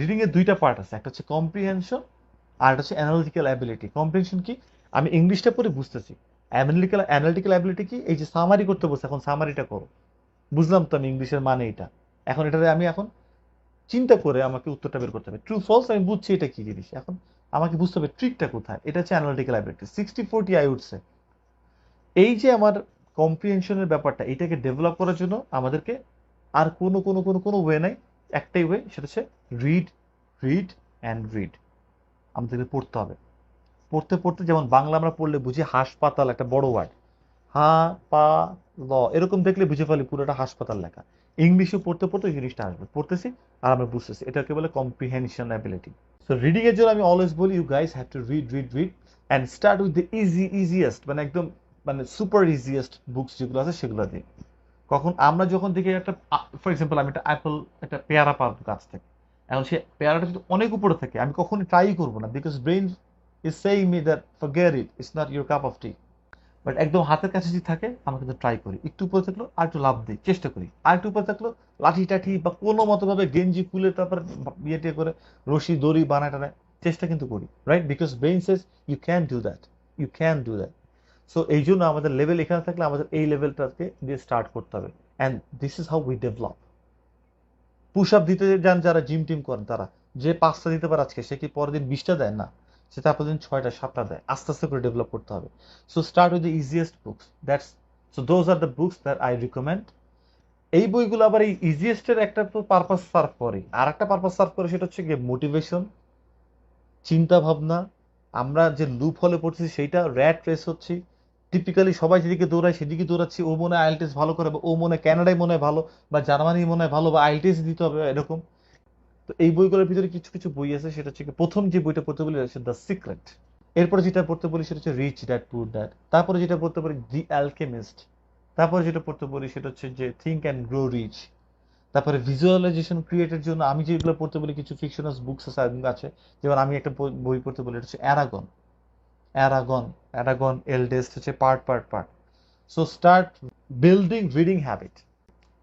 Reading এর দুইটা part আছে, একটা হচ্ছে কম্প্রিহেনশন আর একটা হচ্ছে অ্যানালিটিক্যাল অ্যাবিলিটি কম্প্রিহেনশন কি? আমি ইংলিশটা পড়ে বুঝতেছি। অ্যানালিটিক্যাল অ্যানালিটিক্যাল অ্যাবিলিটি কি? এই যে সামারি করতে বসে, এখন সামারিটা করো। বুঝলাম তো আমি ইংলিশের মানে এটা। এখন এটাতে আমি এখন চিন্তা করে আমাকে উত্তরটা বের করতে হবে। ট্রু ফলস আমি বুঝছি এটা কি জিনিস? এখন আমাকে বুঝতে হবে ট্রিকটা কোথায়? এটা হচ্ছে analytical ability sixty forty I উঠছে। এই যে আমার কম্প্রিহেনশনের ব্যাপারটা, এটাকে ডেভেলপ করার জন্য আমাদেরকে আর কোনো কোনো কোনো কোনো ওয়ে নাই। একটাই ওয়ে সেটা হচ্ছে রিড রিড অ্যান্ড রিড আমাদেরকে পড়তে হবে। পড়তে পড়তে যেমন বাংলা আমরা পড়লে বুঝি হাসপাতাল, একটা বড় ওয়ার্ড হা পা ল এরকম দেখলে বুঝে ফেলি পুরোটা হাসপাতাল লেখা। ইংলিশে পড়তে পড়তে ওই জিনিসটা আসবে। পড়তেছি আর আমরা বুঝতেছি। এটাকে বলে কম্প্রিহেনশন অ্যাবিলিটি সো রিডিং এর জন্য আমি অলওয়েজ বলি you guys have to read read read and start with the easy easiest মানে একদম মানে সুপার ইজিয়েস্ট বুকস যেগুলো আছে সেগুলো দিয়ে। কখন আমরা যখন দেখি একটা ফর এক্সাম্পল আমি একটা অ্যাপল একটা পেয়ারা পারব গাছ থেকে। এখন সে পেয়ারাটা যদি অনেক উপরে থাকে, আমি কখনই ট্রাই করব না বিকজ ব্রেন ইজ সেই me that forget it it's not your cup of tea but একদম হাতের কাছে যদি থাকে আমরা কিন্তু ট্রাই করি। একটু উপরে থাকল আর একটু লাভ দিই, চেষ্টা করি। আর একটু উপরে থাকল লাঠি টাঠি বা কোনো মতোভাবে গেঞ্জি খুলে তারপর ইয়ে টিয়ে করে রশি, দড়ি বানায় টানায় চেষ্টা কিন্তু করি right because brain says you can do that you can do that so এই জন্য আমাদের লেভেল এখানে থাকলে আমাদের এই লেভেলটাকে দিয়ে স্টার্ট করতে হবে। And this is how we develop push up দিতে যান যারা জিম টিম করেন তারা। যে পাঁচটা দিতে পারে আজকে, সে কি পরের দিন বিশটা দেয়? না। সে তারপর দিন ছয়টা, সাতটা দেয়। আস্তে আস্তে করে ডেভেলপ করতে হবে। So start with the easiest books that's so those are the books that I recommend এই বইগুলো আবার এই ইজিয়েস্টের একটা তো পারপাস সার্ভ করে। আর একটা পারপাস সার্ভ করে সেটা হচ্ছে গিয়ে মোটিভেশন চিন্তা ভাবনা। আমরা যে লুপ হলে পড়ছি, সেইটা র্যাট রেস হচ্ছি। টিপিক্যালি সবাই যেদিকে দৌড়ায় সেদিকে দৌড়াচ্ছি। ও মনে হয় ভালো করে বা ও মনে হয় ক্যানাডায় মনে হয় ভালো, বা জার্মানি মনে হয় ভালো, বা আইএলটিএস দিতে হবে এরকম। তো এই বইগুলোর ভিতরে কিছু কিছু বই আছে, সেটা হচ্ছে প্রথম যে বইটা পড়তে বলি, সেটা দ্য সিক্রেট এরপরে যেটা পড়তে বলি, সেটা হচ্ছে রিচ ড্যাড পুর ড্যাড তারপরে যেটা পড়তে বলি দি অ্যালকেমিস্ট তারপরে যেটা পড়তে বলি, সেটা হচ্ছে যে থিঙ্ক অ্যান্ড গ্রো রিচ তারপরে ভিজুয়ালাইজেশন ক্রিয়েটের জন্য আমি যেগুলো পড়তে বলি, কিছু ফিকশনাস বুকস আছে যেমন আমি একটা বই পড়তে বলি, এটা হচ্ছে অ্যারাগন অ্যারাগন অ্যারাগন এলডেস্ট হচ্ছে part part part so start building reading habit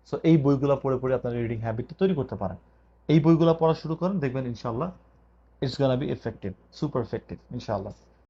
so এই বইগুলো পড়ে পড়ে আপনার রিডিং হ্যাবিটটা তৈরি করতে পারেন। এই বইগুলো পড়া শুরু করেন, দেখবেন ইনশাল্লাহ ইটস গান বি এফেক্টিভ সুপার এফেক্টিভ ইনশাল্লাহ